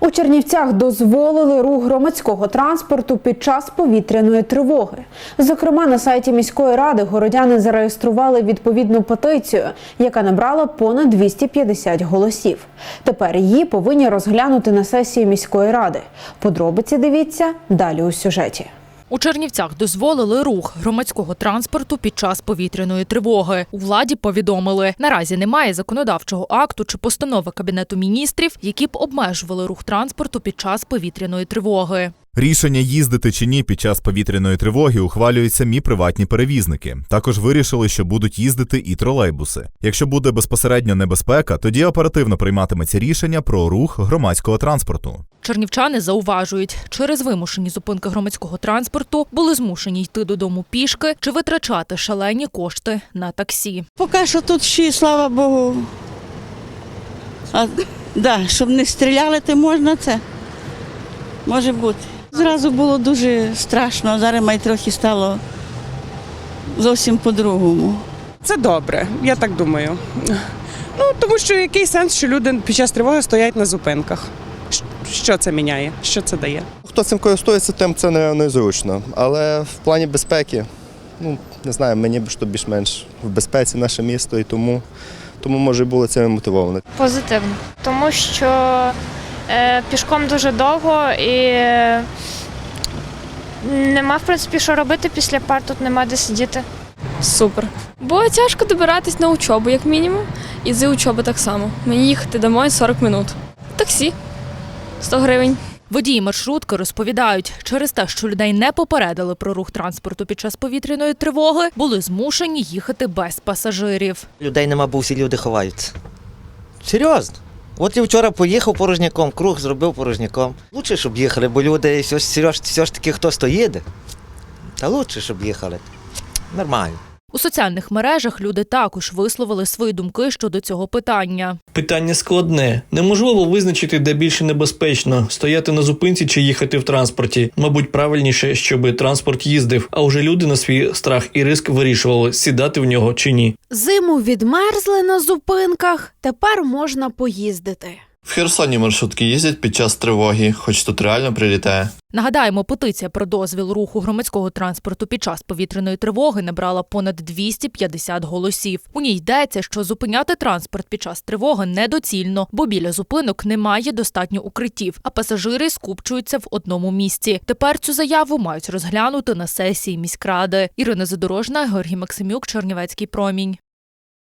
У Чернівцях дозволили рух громадського транспорту під час повітряної тривоги. Зокрема, на сайті міської ради городяни зареєстрували відповідну петицію, яка набрала понад 250 голосів. Тепер її повинні розглянути на сесії міської ради. Подробиці дивіться далі у сюжеті. У Чернівцях дозволили рух громадського транспорту під час повітряної тривоги. У владі повідомили, наразі немає законодавчого акту чи постанови кабінету міністрів, які б обмежували рух транспорту під час повітряної тривоги. Рішення їздити чи ні під час повітряної тривоги ухвалюють самі приватні перевізники. Також вирішили, що будуть їздити і тролейбуси. Якщо буде безпосередньо небезпека, тоді оперативно прийматиметься рішення про рух громадського транспорту. Чернівчани зауважують, через вимушені зупинки громадського транспорту були змушені йти додому пішки чи витрачати шалені кошти на таксі. Поки що тут ще, слава Богу. А, да, щоб не стріляли, то можна це. Може бути. Зразу було дуже страшно, а зараз май трохи стало зовсім по-другому. Це добре, я так думаю. Ну, тому що який сенс, що люди під час тривоги стоять на зупинках? Що це міняє? Що це дає? Хто цим користується, тим це не, незручно. Але в плані безпеки, ну не знаю, мені б що більш-менш в безпеці наше місто і тому, тому може було це мотивовано. Позитивно, тому що е, пішком дуже довго і е, нема в принципі що робити після пар, тут нема де сидіти. Супер. Бо тяжко добиратись на учобу, як мінімум, і з учоби так само. Мені їхати домой 40 минут. Таксі 100 гривень. Водії маршрутки розповідають, через те, що людей не попередили про рух транспорту під час повітряної тривоги, були змушені їхати без пасажирів. Людей нема, бо всі люди ховаються. Серйозно. От я вчора поїхав порожняком, круг зробив порожняком. Лучше, щоб їхали, бо люди все ж, все ж, таки хтось то їде. Та лучше, щоб їхали. Нормально. Соціальних мережах люди також висловили свої думки щодо цього питання. Питання складне. Неможливо визначити, де більше небезпечно стояти на зупинці чи їхати в транспорті. Мабуть, правильніше, щоб транспорт їздив, а вже люди на свій страх і риск вирішували, сідати в нього чи ні. Зиму відмерзли на зупинках, тепер можна поїздити. В Херсоні маршрутки їздять під час тривоги, хоч тут реально прилітає. Нагадаємо, петиція про дозвіл руху громадського транспорту під час повітряної тривоги набрала понад 250 голосів. У ній йдеться, що зупиняти транспорт під час тривоги недоцільно, бо біля зупинок немає достатньо укриттів, а пасажири скупчуються в одному місці. Тепер цю заяву мають розглянути на сесії міськради. Ірина Задорожна, Георгій Максимюк, Чернівецький промінь.